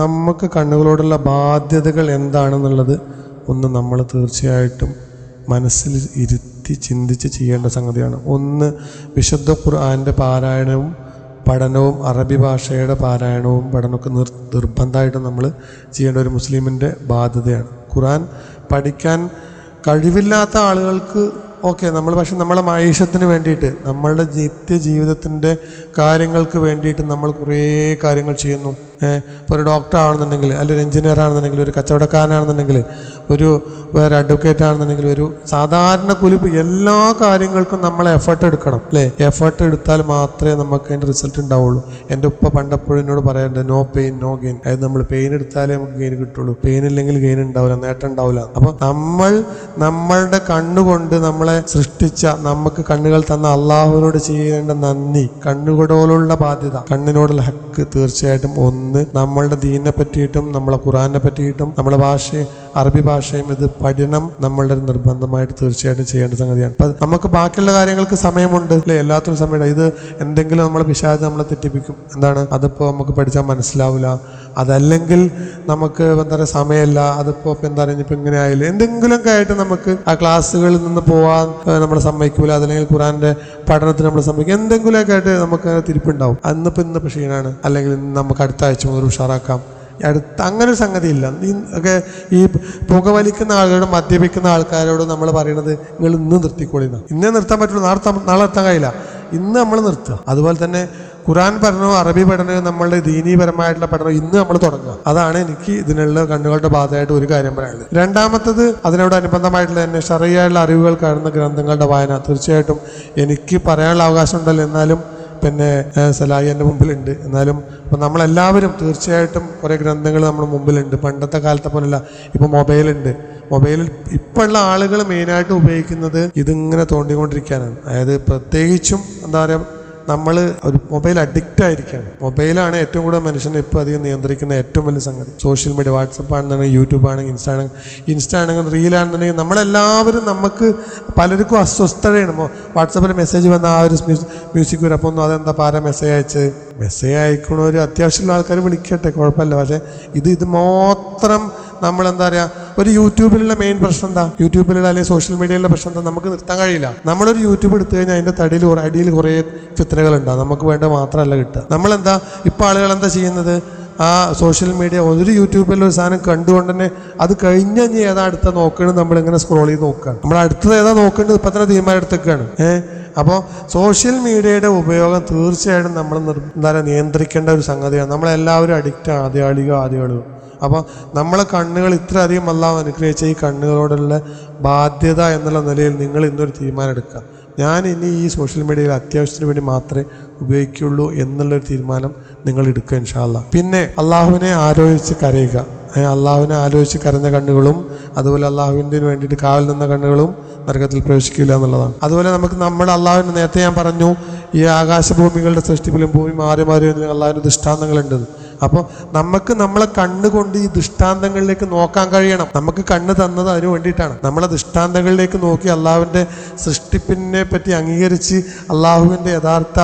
നമുക്ക് കണ്ണുകളോടുള്ള ബാധ്യതകൾ എന്താണെന്നുള്ളത് ഒന്ന് നമ്മൾ തീർച്ചയായിട്ടും മനസ്സിൽ ഇരുത്തി ചിന്തിച്ച് ചെയ്യേണ്ട സംഗതിയാണ്. ഒന്ന് വിശുദ്ധ ഖുർആാന്റെ പാരായണവും പഠനവും അറബി ഭാഷയുടെ പാരായണവും പഠനമൊക്കെ നിർ നിർബന്ധമായിട്ട് നമ്മൾ ചെയ്യേണ്ട ഒരു മുസ്ലിമിന്റെ ബാധ്യതയാണ്. ഖുർആൻ പഠിക്കാൻ കഴിവില്ലാത്ത ആളുകൾക്ക് ഓക്കെ നമ്മൾ പക്ഷെ നമ്മളെ മൈഷത്തിന് വേണ്ടിയിട്ട് നമ്മളുടെ നിത്യ ജീവിതത്തിന്റെ കാര്യങ്ങൾക്ക് വേണ്ടിയിട്ട് നമ്മൾ കുറേ കാര്യങ്ങൾ ചെയ്യുന്നു. ഇപ്പോൾ ഒരു ഡോക്ടർ ആണെന്നുണ്ടെങ്കിൽ അല്ലെങ്കിൽ ഒരു എഞ്ചിനീയർ ആണെന്നുണ്ടെങ്കിൽ ഒരു കച്ചവടക്കാരനാണെന്നുണ്ടെങ്കിൽ ഒരു വേറെ അഡ്വക്കേറ്റ് ആണെന്നുണ്ടെങ്കിൽ ഒരു സാധാരണ കുലിപ്പ് എല്ലാ കാര്യങ്ങൾക്കും നമ്മൾ എഫേർട്ട് എടുക്കണം അല്ലേ? എഫേർട്ട് എടുത്താൽ മാത്രമേ നമുക്ക് അതിന്റെ റിസൾട്ട് ഉണ്ടാവുള്ളൂ. എന്റെ ഉപ്പ പണ്ടപ്പോഴും എന്നോട് പറയാറുണ്ട് നോ പെയിൻ നോ ഗെയിൻ അതായത് നമ്മൾ പെയിൻ എടുത്താലേ നമുക്ക് ഗെയിൻ കിട്ടുള്ളൂ. പെയിൻ ഇല്ലെങ്കിൽ ഗെയിൻ ഉണ്ടാവില്ല നേട്ടം ഉണ്ടാവില്ല. അപ്പോൾ നമ്മൾ നമ്മളുടെ കണ്ണുകൊണ്ട് നമ്മളെ സൃഷ്ടിച്ച നമുക്ക് കണ്ണുകൾ തന്ന അള്ളാഹുവിനോട് ചെയ്യേണ്ട നന്ദി കണ്ണുകളോടുള്ള ബാധ്യത കണ്ണിനോടുള്ള ഹക്ക് തീർച്ചയായിട്ടും ഒന്ന് നമ്മളുടെ ദീനിനെ പറ്റിയിട്ടും നമ്മളെ ഖുറാനെ പറ്റിയിട്ടും നമ്മളെ ഭാഷ അറബി ഭാഷയും ഇത് പഠനം നമ്മളുടെ ഒരു നിർബന്ധമായിട്ട് തീർച്ചയായിട്ടും ചെയ്യേണ്ട സംഗതിയാണ്. അപ്പൊ നമുക്ക് ബാക്കിയുള്ള കാര്യങ്ങൾക്ക് സമയമുണ്ട് അല്ലെ? എല്ലാത്തിനും സമയമുണ്ട്. ഇത് എന്തെങ്കിലും നമ്മൾ പിശാച് നമ്മളെ തെറ്റിപ്പിക്കും. എന്താണ്? അതിപ്പോൾ നമുക്ക് പഠിച്ചാൽ മനസ്സിലാവില്ല അതല്ലെങ്കിൽ നമുക്ക് എന്താ പറയുക സമയമില്ല. അതിപ്പോൾ ഇപ്പം എന്താ പറയുക ഇപ്പം ഇങ്ങനെ ആയാലും എന്തെങ്കിലുമൊക്കെ ആയിട്ട് നമുക്ക് ആ ക്ലാസ്സുകളിൽ നിന്ന് പോകാൻ നമ്മളെ സമ്മതിക്കൂല. അതല്ലെങ്കിൽ ഖുറാന്റെ പഠനത്തിന് നമ്മൾ സമ്മതിക്കും എന്തെങ്കിലുമൊക്കെ ആയിട്ട് നമുക്ക് അങ്ങനെ തിരിപ്പുണ്ടാവും. അന്നിപ്പോൾ ഇന്നിപ്പോൾ ക്ഷീണാണ്. അല്ലെങ്കിൽ ഇന്ന് നമുക്ക് അടുത്ത ആഴ്ച മുതൽ ഉഷാറാക്കാം. അടുത്ത് അങ്ങനെ ഒരു സംഗതിയില്ല. ഒക്കെ ഈ പുകവലിക്കുന്ന ആളുകളോട് മദ്യപിക്കുന്ന ആൾക്കാരോട് നമ്മൾ പറയണത് നിങ്ങൾ ഇന്ന് നിർത്തിക്കോളിന്ന് ഇന്നേ നിർത്താൻ പറ്റുള്ളൂ. നാളെ നാളെ നിർത്താൻ കഴിയില്ല. ഇന്ന് നമ്മൾ നിർത്തുക. അതുപോലെ തന്നെ ഖുറാൻ പഠനവും അറബി പഠനവും നമ്മളുടെ ദീനീപരമായിട്ടുള്ള പഠനം ഇന്ന് നമ്മൾ തുടങ്ങുക. അതാണ് എനിക്ക് ഇതിനുള്ള കണ്ണുകളുടെ ഭാഗമായിട്ട് ഒരു കാര്യം പറയാനുള്ളത്. രണ്ടാമത്തത് അതിനോട് അനുബന്ധമായിട്ടുള്ള തന്നെ ഷറിയായുള്ള അറിവുകൾ കാണുന്ന ഗ്രന്ഥങ്ങളുടെ വായന. തീർച്ചയായിട്ടും എനിക്ക് പറയാനുള്ള അവകാശം ഉണ്ടല്ലോ എന്നാലും പിന്നെ സലായി എന്റെ മുമ്പിലുണ്ട്. എന്നാലും ഇപ്പം നമ്മളെല്ലാവരും തീർച്ചയായിട്ടും കുറേ ഗ്രന്ഥങ്ങൾ നമ്മുടെ മുമ്പിലുണ്ട്. പണ്ടത്തെ കാലത്തെ പോലെയല്ല ഇപ്പം മൊബൈലുണ്ട്. മൊബൈലിൽ ഇപ്പോഴുള്ള ആളുകൾ മെയിനായിട്ട് ഉപയോഗിക്കുന്നത് ഇതിങ്ങനെ തോണ്ടിക്കൊണ്ടിരിക്കാനാണ്. അതായത് പ്രത്യേകിച്ചും എന്താ പറയുക നമ്മൾ ഒരു മൊബൈൽ അഡിക്റ്റ് ആയിരിക്കുകയാണ് മൊബൈലാണ് ഏറ്റവും കൂടുതൽ മനുഷ്യനെ ഇപ്പോൾ അധികം നിയന്ത്രിക്കുന്ന ഏറ്റവും വലിയ സംഗതി. സോഷ്യൽ മീഡിയ വാട്സപ്പ് ആണെന്നുണ്ടെങ്കിൽ യൂട്യൂബ് ആണെങ്കിൽ ഇൻസ്റ്റാ ആണെങ്കിൽ ഇൻസ്റ്റാ ആണെങ്കിൽ റീലാണെന്നുണ്ടെങ്കിൽ നമ്മളെല്ലാവരും നമുക്ക് പലർക്കും അസ്വസ്ഥതയാണ്. വാട്സപ്പിൽ മെസ്സേജ് വന്ന ആ ഒരു മ്യൂസിക് വരും. അപ്പോൾ ഒന്നും അതെന്താ പാര മെസ്സേജ് അയച്ച് മെസ്സേജ് അയക്കണ ഒരു അത്യാവശ്യമുള്ള ആൾക്കാർ വിളിക്കട്ടെ. കുഴപ്പമില്ല. പക്ഷേ ഇത് ഇത് മാത്രം നമ്മൾ എന്താ പറയാ ഒരു യൂട്യൂബിലുള്ള മെയിൻ പ്രശ്നം എന്താ യൂട്യൂബിലുള്ള അല്ലെങ്കിൽ സോഷ്യൽ മീഡിയയിലുള്ള പ്രശ്നം എന്താ നമുക്ക് നിർത്താൻ കഴിയില്ല. നമ്മളൊരു യൂട്യൂബ് എടുത്തു കഴിഞ്ഞാൽ അതിന്റെ തടിയിൽ അടിയിൽ കുറേ ഫിത്തനകൾ ഉണ്ടാവും നമുക്ക് വേണ്ട മാത്രമല്ല കിട്ടുക. നമ്മളെന്താ? ഇപ്പൊ ആളുകൾ എന്താ ചെയ്യുന്നത്? ആ സോഷ്യൽ മീഡിയ ഒരു യൂട്യൂബിൽ ഒരു സാധനം കണ്ടുകൊണ്ട് തന്നെ അത് കഴിഞ്ഞ ഇനി ഏതാ അടുത്ത നോക്കണം നമ്മളിങ്ങനെ സ്ക്രോൾ ചെയ്ത് നോക്കുകയാണ് നമ്മൾ അടുത്തത് ഏതാ നോക്കേണ്ടത് ഇപ്പൊ തന്നെ തീരുമാനം എടുത്തേക്കാണ്. ഏഹ് അപ്പോൾ സോഷ്യൽ മീഡിയയുടെ ഉപയോഗം തീർച്ചയായിട്ടും നമ്മൾ എന്താ നിയന്ത്രിക്കേണ്ട ഒരു സംഗതിയാണ്. നമ്മളെല്ലാവരും അഡിക്റ്റ് ആദ്യാളിക ആദ്യാളുകൾ അപ്പോൾ നമ്മളെ കണ്ണുകൾ ഇത്രയധികം അല്ലാതെ അനുഗ്രഹിച്ച ഈ കണ്ണുകളോടുള്ള ബാധ്യത എന്നുള്ള നിലയിൽ നിങ്ങൾ ഇന്നൊരു തീരുമാനം എടുക്കുക. ഞാൻ ഇനി ഈ സോഷ്യൽ മീഡിയയിൽ അത്യാവശ്യത്തിന് വേണ്ടി മാത്രമേ ഉപയോഗിക്കുള്ളൂ എന്നുള്ളൊരു തീരുമാനം നിങ്ങൾ എടുക്കുക ഇൻഷാല്ല പിന്നെ അള്ളാഹുവിനെ ആലോചിച്ച് കരയുക. അള്ളാഹുവിനെ ആലോചിച്ച് കരഞ്ഞ കണ്ണുകളും അതുപോലെ അള്ളാഹുവിന്റെ വേണ്ടിയിട്ട് കാവൽ നിന്ന കണ്ണുകളും നരകത്തിൽ പ്രവേശിക്കില്ല എന്നുള്ളതാണ്. അതുപോലെ നമുക്ക് നമ്മൾ അള്ളാഹുവിന് നേരത്തെ ഞാൻ പറഞ്ഞു ഈ ആകാശഭൂമികളുടെ സൃഷ്ടിപ്പിലും ഭൂമി മാറി മാറി അള്ളാഹുവിന്റെ ദൃഷ്ടാന്തങ്ങളുണ്ട്. അപ്പോൾ നമുക്ക് നമ്മളെ കണ്ണുകൊണ്ട് ഈ ദൃഷ്ടാന്തങ്ങളിലേക്ക് നോക്കാൻ കഴിയണം. നമുക്ക് കണ്ണ് തന്നത് അതിനു വേണ്ടിയിട്ടാണ്. നമ്മളെ ദൃഷ്ടാന്തങ്ങളിലേക്ക് നോക്കി അള്ളാഹുവിന്റെ സൃഷ്ടിപ്പിനെ പറ്റി അംഗീകരിച്ച് അള്ളാഹുവിന്റെ യഥാർത്ഥ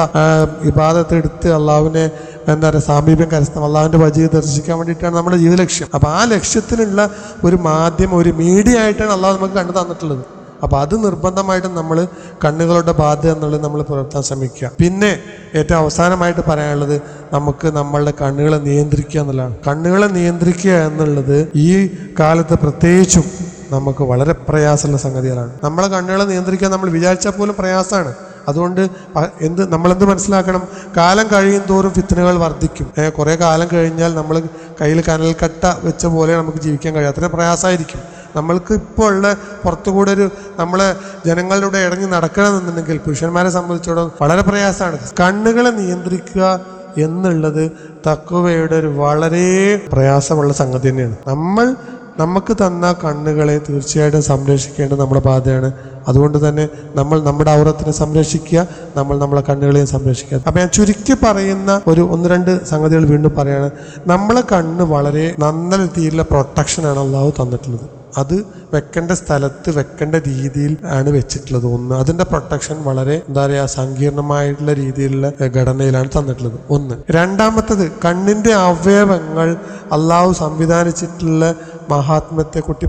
വിവാദത്തെടുത്ത് അള്ളാഹുവിനെ എന്താ പറയുക സാമീപ്യം കരസ്ഥം അള്ളാഹുവിന്റെ വജീവ് ദർശിക്കാൻ വേണ്ടിയിട്ടാണ് നമ്മുടെ ജീവിത ലക്ഷ്യം. അപ്പോൾ ആ ലക്ഷ്യത്തിനുള്ള ഒരു മാധ്യമം ഒരു മീഡിയ ആയിട്ടാണ് അള്ളാഹു നമുക്ക് കണ്ണ് തന്നിട്ടുള്ളത്. അപ്പോൾ അത് നിർബന്ധമായിട്ടും നമ്മൾ കണ്ണുകളുടെ ബാധ്യത എന്നുള്ളത് നമ്മൾ പുലർത്താൻ ശ്രമിക്കുക. പിന്നെ ഏറ്റവും അവസാനമായിട്ട് പറയാനുള്ളത് നമുക്ക് നമ്മളുടെ കണ്ണുകളെ നിയന്ത്രിക്കുക എന്നുള്ളതാണ്. കണ്ണുകളെ നിയന്ത്രിക്കുക എന്നുള്ളത് ഈ കാലത്ത് പ്രത്യേകിച്ചും നമുക്ക് വളരെ പ്രയാസമുള്ള സംഗതികളാണ്. നമ്മളെ കണ്ണുകളെ നിയന്ത്രിക്കാൻ നമ്മൾ വിചാരിച്ചാൽ പോലും പ്രയാസമാണ്. അതുകൊണ്ട് എന്ത് നമ്മളെന്ത് മനസ്സിലാക്കണം? കാലം കഴിയും തോറും ഫിത്തനുകൾ വർദ്ധിക്കും. കുറേ കാലം കഴിഞ്ഞാൽ നമ്മൾ കയ്യിൽ കനൽക്കട്ട വെച്ച പോലെ നമുക്ക് ജീവിക്കാൻ കഴിയും. അത്രയും പ്രയാസമായിരിക്കും. നമ്മൾക്ക് ഇപ്പോൾ ഉള്ള പുറത്തുകൂടെ ഒരു നമ്മളെ ജനങ്ങളുടെ ഇടങ്ങി നടക്കണമെന്നുണ്ടെങ്കിൽ പുരുഷന്മാരെ സംബന്ധിച്ചിടത്തോളം വളരെ പ്രയാസമാണ്. കണ്ണുകളെ നിയന്ത്രിക്കുക എന്നുള്ളത് തക്കുവയുടെ ഒരു വളരെ പ്രയാസമുള്ള സംഗതി തന്നെയാണ്. നമ്മൾ നമുക്ക് തന്ന കണ്ണുകളെ തീർച്ചയായിട്ടും സംരക്ഷിക്കേണ്ടത് നമ്മുടെ ബാധ്യതയാണ് അതുകൊണ്ട് തന്നെ നമ്മൾ നമ്മുടെ ഔറത്തിനെ സംരക്ഷിക്കുക നമ്മൾ നമ്മളെ കണ്ണുകളെയും സംരക്ഷിക്കുക. അപ്പം ഞാൻ ചുരുക്കി പറയുന്ന ഒരു ഒന്ന് രണ്ട് സംഗതികൾ വീണ്ടും പറയാണ്. നമ്മളെ കണ്ണ് വളരെ നല്ല രീതിയിലുള്ള പ്രൊട്ടക്ഷനാണ് അള്ളാഹു തന്നിട്ടുള്ളത്. അത് വെക്കേണ്ട സ്ഥലത്ത് വെക്കേണ്ട രീതിയിൽ ആണ് വെച്ചിട്ടുള്ളത്. ഒന്ന് അതിന്റെ പ്രൊട്ടക്ഷൻ വളരെ എന്താ പറയുക സങ്കീർണമായിട്ടുള്ള രീതിയിലുള്ള ഘടനയിലാണ് തന്നിട്ടുള്ളത്. ഒന്ന് രണ്ടാമത്തത് കണ്ണിന്റെ അവയവങ്ങൾ അള്ളാഹു സംവിധാനിച്ചിട്ടുള്ള മഹാത്മ്യത്തെ കുട്ടി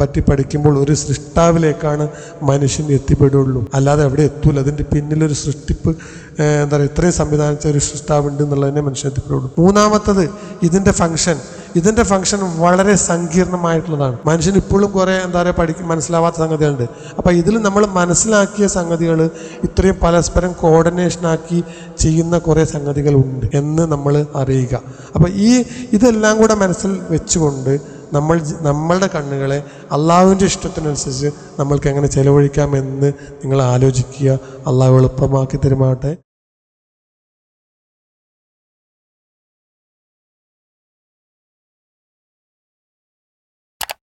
പറ്റി പഠിക്കുമ്പോൾ ഒരു സൃഷ്ടാവിലേക്കാണ് മനുഷ്യൻ എത്തിപ്പെടുള്ളൂ. അല്ലാതെ എവിടെ എത്തൂല. അതിന്റെ പിന്നിലൊരു സൃഷ്ടിപ്പ് എന്താ പറയുക ഇത്രയും സംവിധാനിച്ച ഒരു സൃഷ്ടാവുണ്ട് എന്നുള്ളതിനെ മനുഷ്യൻ എത്തിപ്പെടുള്ളൂ. മൂന്നാമത്തത് ഇതിന്റെ ഫംഗ്ഷൻ ഇതിന്റെ ഫംഗ്ഷൻ വളരെ സങ്കീർണമായിട്ടുള്ളതാണ്. മനുഷ്യൻ ഇപ്പോഴും കുറേ എന്താ പറയുക പഠിക്കും മനസ്സിലാവാത്ത സംഗതികളുണ്ട്. അപ്പോൾ ഇതിൽ നമ്മൾ മനസ്സിലാക്കിയ സംഗതികൾ ഇത്രയും പരസ്പരം കോർഡിനേഷനാക്കി ചെയ്യുന്ന കുറേ സംഗതികളുണ്ട് എന്ന് നമ്മൾ അറിയുക. അപ്പോൾ ഈ ഇതെല്ലാം കൂടെ മനസ്സിൽ വെച്ചുകൊണ്ട് നമ്മൾ നമ്മളുടെ കണ്ണുകളെ അള്ളാഹുവിന്റെ ഇഷ്ടത്തിനനുസരിച്ച് നമ്മൾക്ക് എങ്ങനെ ചെലവഴിക്കാമെന്ന് നിങ്ങൾ ആലോചിക്കുക. അള്ളാഹു എളുപ്പമാക്കി തരുമാട്ടെ